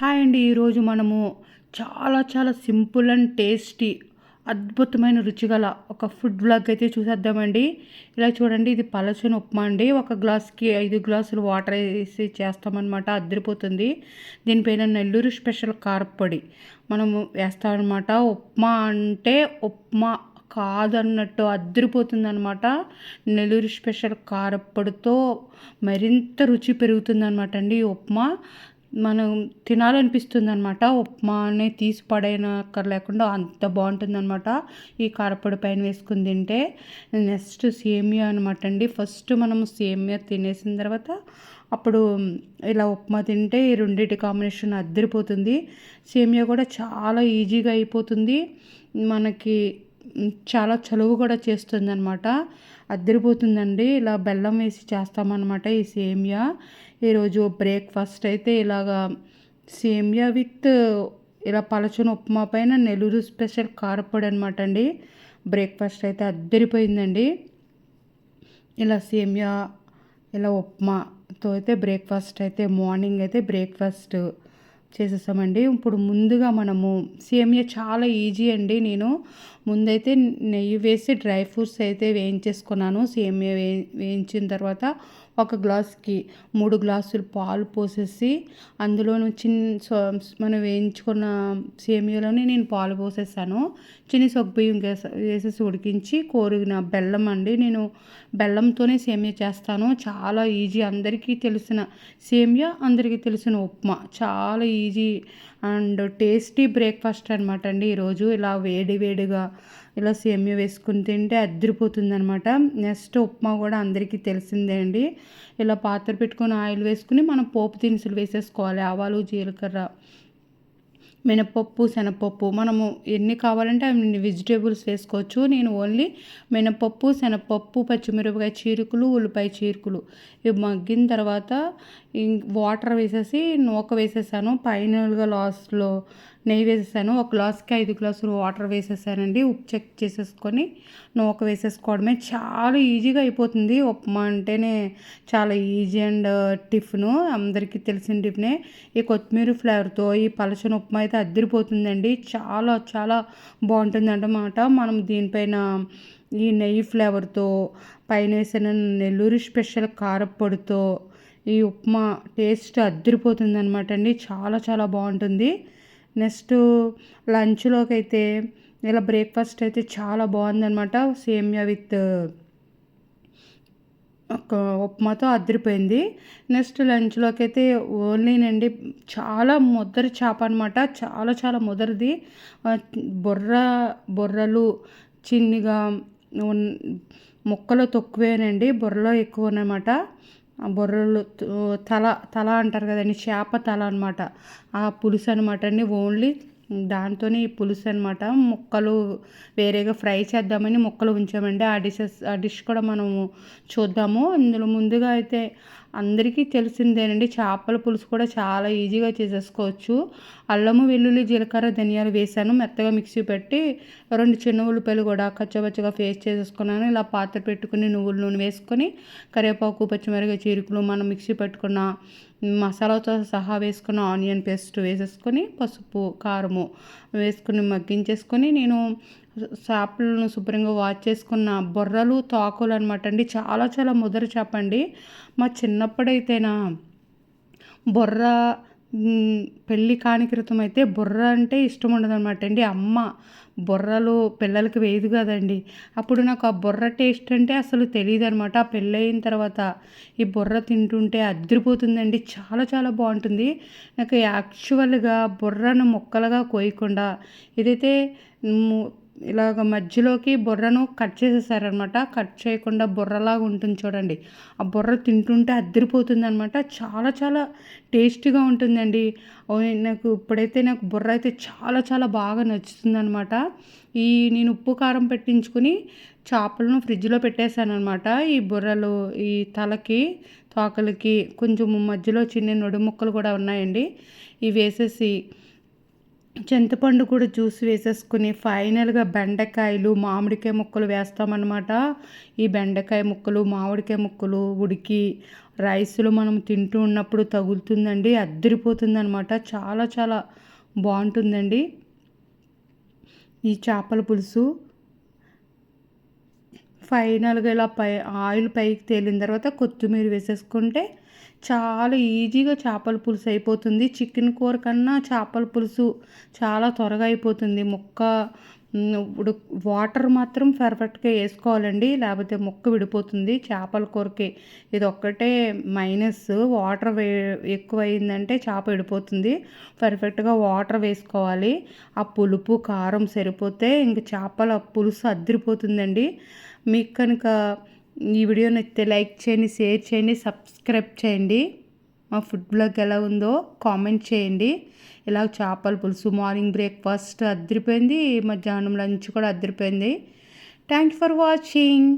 Hi అండి ఈరోజు మనము చాలా చాలా సింపుల్ అండ్ టేస్టీ అద్భుతమైన రుచిగల ఒక ఫుడ్ బ్లాగ్ అయితే చూసేద్దామండి. ఇలా చూడండి ఇది పలచని ఉప్మా అండి. ఒక గ్లాస్కి ఐదు గ్లాసులు వాటర్ వేసి చేస్తామన్నమాట అద్దరిపోతుంది దీనిపైన నెల్లూరు స్పెషల్ కారపొడి మనము వేస్తామన్నమాట ఉప్మా అంటే ఉప్మా కాదన్నట్టు అద్దరిపోతుందనమాట నెల్లూరు స్పెషల్ కారప్పొడితో మరింత రుచి పెరుగుతుందనమాట అండి ఉప్మా. మనం తినాలనిపిస్తుంది అనమాట ఉప్మాని తీసి పడేయనక్కర్లేకుండా అంత బాగుంటుందన్నమాట. ఈ కారపొడి పైన వేసుకుని తింటే నెక్స్ట్ సేమియా అనమాట అండి. ఫస్ట్ మనం సేమియా తినేసిన తర్వాత అప్పుడు ఇలా ఉప్మా తింటే ఈ రెండింటి కాంబినేషన్ అద్దరిపోతుంది. సేమియా కూడా చాలా ఈజీగా అయిపోతుంది. మనకి చాలా చలువు కూడా చేస్తుంది అనమాట అద్దరిపోతుందండి. ఇలా బెల్లం వేసి చేస్తామన్నమాట ఈ సేమియా. ఈరోజు బ్రేక్ఫాస్ట్ అయితే ఇలాగా సేమియా విత్ ఇలా పలచన ఉప్మా పైన నెల్లూరు స్పెషల్ కారపొడి అనమాట అండి బ్రేక్ఫాస్ట్ అయితే అద్దరిపోయిందండి. ఇలా సేమియా ఇలా ఉప్మాతో అయితే బ్రేక్ఫాస్ట్ అయితే మార్నింగ్ అయితే బ్రేక్ఫాస్ట్ చేసేసామండి ఇప్పుడు ముందుగా మనము సేమియా చాలా ఈజీ అండి. నేను ముందైతే నెయ్యి వేసి డ్రై ఫ్రూట్స్ అయితే వేయించేసుకున్నాను. సేమియా వే వేయించిన తర్వాత ఒక గ్లాస్కి మూడు గ్లాసులు పాలు పోసేసి అందులో చిన్న మనం వేయించుకున్న సేమియాలోనే నేను పాలు పోసేసాను. చిన్న సొగ్బియ్యం వేసేసి ఉడికించి కోరిన బెల్లం అండి. నేను బెల్లంతోనే సేమియా చేస్తాను. చాలా ఈజీ. అందరికీ తెలిసిన సేమియా అందరికీ తెలిసిన ఉప్మా. చాలా ఈజీ అండ్ టేస్టీ బ్రేక్ఫాస్ట్ అనమాట అండి ఈరోజు. ఇలా వేడి వేడిగా ఇలా సేమియా వేసుకుని తింటే అద్దరిపోతుంది అనమాట నెక్స్ట్ ఉప్మా కూడా అందరికీ తెలిసిందే అండి. ఇలా పాత్ర పెట్టుకొని ఆయిల్ వేసుకుని మనం పోపు దినుసులు వేసేసుకోవాలి. ఆవాలు జీలకర్ర మినపప్పు శనగపప్పు. మనము ఎన్ని కావాలంటే అన్ని వెజిటేబుల్స్ వేసుకోవచ్చు. నేను ఓన్లీ మినపప్పు శనగపప్పు పచ్చిమిరపకాయ చీరుకులు ఉల్లిపాయ చీరుకులు. ఇవి మగ్గిన తర్వాత వాటర్ వేసేసి నూక వేసేసాను. ఫైనల్గా లాస్ట్లో నెయ్యి వేసేసాను. ఒక గ్లాస్కి ఐదు గ్లాసులు వాటర్ వేసేసానండి. ఉప్పు చెక్ చేసేసుకొని నూక వేసేసుకోవడమే చాలా ఈజీగా అయిపోతుంది. ఉప్మా అంటేనే చాలా ఈజీ అండ్ టిఫిన్. అందరికీ తెలిసిన టిఫినే. ఈ కొత్తిమీర ఫ్లేవర్తో ఈ పలచని ఉప్మా అయితే అద్దరిపోతుందండి. చాలా చాలా బాగుంటుంది అన్నమాట మనం దీనిపైన ఈ నెయ్యి ఫ్లేవర్తో పైన వేసిన నెల్లూరు స్పెషల్ కారప్పొడితో ఈ ఉప్మా టేస్ట్ అద్దరిపోతుంది అనమాట అండి. చాలా చాలా బాగుంటుంది. నెక్స్ట్ లంచ్లోకి అయితే ఇలా బ్రేక్ఫాస్ట్ అయితే చాలా బాగుందనమాట సేమియా విత్ ఒక ఉప్మాతో అదిరిపోయింది. నెక్స్ట్ లంచ్లోకి అయితే ఓన్లీనండి చాలా ముద్దరి చేప అనమాట చాలా చాలా ముదరిది బొర్ర బొర్రలు చిన్నిగా ముక్కలు తక్కువేనండి. బొర్రలో ఎక్కువ అనమాట బొర్రలు తల తల అంటారు కదండి చేప తల అనమాట ఆ పులుసు అనమాట అండి ఓన్లీ దాంతోనే ఈ పులుసు అనమాట ముక్కలు వేరేగా ఫ్రై చేద్దామని ముక్కలు ఉంచామండి. ఆ డిషెస్ ఆ డిష్ కూడా మనము చూద్దాము. ఇందులో ముందుగా అయితే అందరికీ తెలిసిందేనండి చేపల పులుసు కూడా చాలా ఈజీగా చేసేసుకోవచ్చు. అల్లము వెల్లుల్లి జీలకర్ర ధనియాలు వేసాను. మెత్తగా మిక్సీ పెట్టి రెండు చిన్న ఉల్లిపాయలు కూడా కచ్చబచ్చగా ఫేస్ చేసేసుకున్నాను. ఇలా పాత్ర పెట్టుకుని నువ్వుల నూనె వేసుకొని కరివేపాకు పచ్చిమిరగా చీరుకులు మనం మిక్సీ పెట్టుకున్న మసాలాతో సహా వేసుకున్న ఆనియన్ పేస్ట్ వేసేసుకొని పసుపు కారము వేసుకుని మగ్గించేసుకొని నేను చేపలను శుభ్రంగా వాష్ చేసుకున్న బొర్రలు తాకులు అనమాట అండి. చాలా చాలా ముదర చేపండి మా చిన్నప్పుడైతేనా బొర్ర పెళ్ళి కాని క్రితం అయితే బుర్ర అంటే ఇష్టం ఉండదు అనమాట అండి. అమ్మ బుర్రలు పిల్లలకి వేయదు కదండి. అప్పుడు నాకు ఆ బుర్ర టేస్ట్ అంటే అసలు తెలియదు అనమాట ఆ పెళ్ళయిన తర్వాత ఈ బుర్ర తింటుంటే అదిరిపోతుందండి. చాలా చాలా బాగుంటుంది. నాకు యాక్చువల్గా బుర్రను ముక్కలుగా కోయకుండా ఇదైతే ఇలాగ మధ్యలోకి బుర్రను కట్ చేసేసారనమాట. కట్ చేయకుండా బుర్రలాగా ఉంటుంది చూడండి. ఆ బుర్ర తింటుంటే అద్దరిపోతుంది అనమాట చాలా చాలా టేస్టీగా ఉంటుందండి. నాకు ఇప్పుడైతే నాకు బుర్ర అయితే చాలా చాలా బాగా నచ్చుతుందనమాట. ఈ నేను ఉప్పు కారం పెట్టించుకుని చేపలను ఫ్రిడ్జ్లో పెట్టేశాను అనమాట ఈ బుర్రలు ఈ తలకి తోకలకి కొంచెం మధ్యలో చిన్న నొడి ముక్కలు కూడా ఉన్నాయండి. ఇవి వేసేసి చింతపండు కూడా జ్యూస్ వేసేసుకుని ఫైనల్గా బెండకాయలు మామిడికాయ ముక్కలు వేస్తామన్నమాట. ఈ బెండకాయ ముక్కలు మామిడికాయ ముక్కలు ఉడికి రైస్లో మనం తింటూ ఉన్నప్పుడు తగులుతుందండి అద్దరిపోతుందనమాట చాలా చాలా బాగుంటుందండి. ఈ చేపల పులుసు ఫైనల్గా ఇలా పై ఆయిల్ పైకి తేలిన తర్వాత కొత్తిమీర వేసేసుకుంటే చాలా ఈజీగా చేపల పులుసు అయిపోతుంది. చికెన్ కూర కన్నా చేపల పులుసు చాలా త్వరగా అయిపోతుంది. ముక్క ఇప్పుడు వాటర్ మాత్రం పర్ఫెక్ట్గా వేసుకోవాలండి. లేకపోతే ముక్క విడిపోతుంది చేపల కూరకి. ఇది ఒక్కటే మైనస్. వాటర్ వే ఎక్కువ అయిందంటే చేప విడిపోతుంది. పర్ఫెక్ట్గా వాటర్ వేసుకోవాలి. ఆ పులుపు కారం సరిపోతే ఇంక చేపల పులుసు అద్దరిపోతుందండి. మీకు కనుక ఈ వీడియో నచ్చితే లైక్ చేయండి షేర్ చేయండి సబ్స్క్రైబ్ చేయండి. మా ఫుడ్ బ్లాగ్ ఎలా ఉందో కామెంట్ చేయండి. ఇలా చేపల పులుసు మార్నింగ్ బ్రేక్ఫాస్ట్ అద్దరిపోయింది మధ్యాహ్నం లంచ్ కూడా అద్దరిపోయింది థ్యాంక్ ఫర్ వాచింగ్.